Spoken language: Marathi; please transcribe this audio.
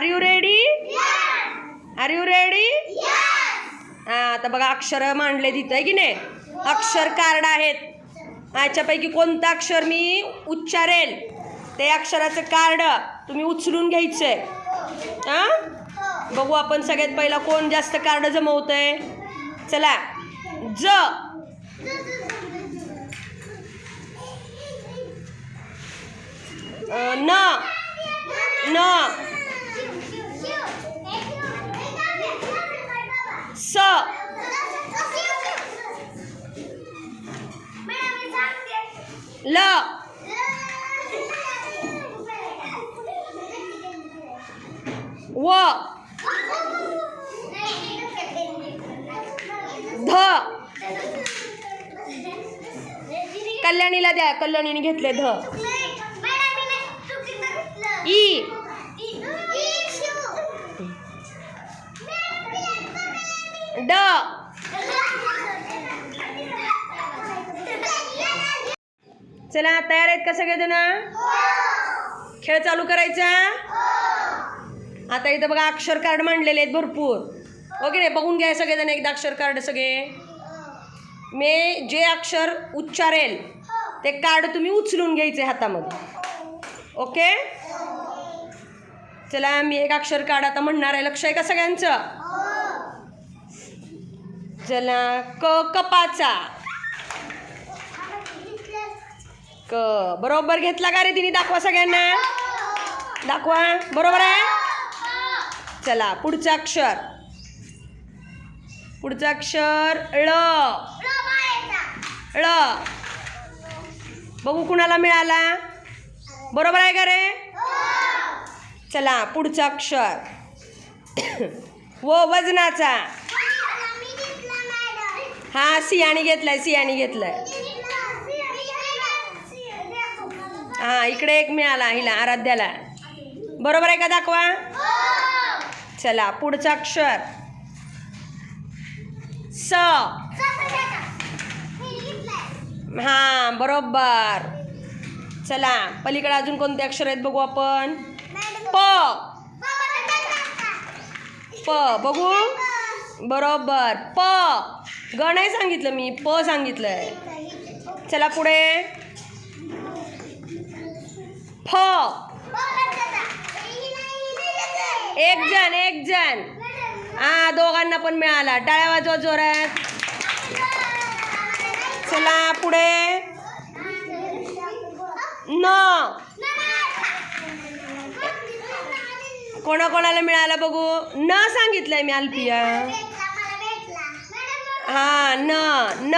Are you ready are you ready हा आता बघा अक्षर मांडले तिथं आहे की नाही? अक्षर कार्ड आहेत. याच्यापैकी कोणतं अक्षर मी उच्चारेल? ते अक्षराचं कार्ड तुम्ही उचलून घ्यायचंय. हां? बघू आपण सगळ्यात पहिला कोण जास्त कार्ड जमवतंय. चला. ज. न. न. ल. व. ध. कल्याणीला द्या. कल्याणीने घेतले ध. ई. चला तयार आहेत का सगळेजण? खेळ चालू करायचा? आता इथं बघा अक्षर कार्ड मांडलेले आहेत भरपूर. हो ओके नाही? बघून घ्या सगळेजण एकदा अक्षर कार्ड सगळे. मी जे अक्षर उच्चारेल ते कार्ड तुम्ही उचलून घ्यायचे हातामध्ये. ओके? चला मी एक अक्षर कार्ड आता म्हणणार आहे. लक्ष आहे का सगळ्यांचं? चला क कपाचा. क बरोबर घेतला का रे तिने? दाखवा सगळ्यांना. दाखवा. बरोबर आहे? चला पुढचं अक्षर. पुढचं अक्षर ळ. ळ. बघू कुणाला मिळाला? बरोबर आहे का रे? चला पुढचं अक्षर. व वजनाचा. हा सियाणी घेतलाय सियाणी घेतलाय. हां इकडे एक मिळाला हिला आराध्याला. बरोबर आहे का दाखवा? चला पुढचं अक्षर. स. हां बरोबर. चला पलीकडे अजून कोणते अक्षर आहेत बघू आपण? प. प बघू? बरोबर. प. ग नाही सांगितलं मी प सांगितलंय. चला पुढे. एक जण एक जण. हा दोघांना पण मिळाला. टाळ्या वाजवा जोरात. चला पुढे. न. कोणाकोणाला मिळाला बघू? न सांगितलंय मी अल्पिया. हा न न.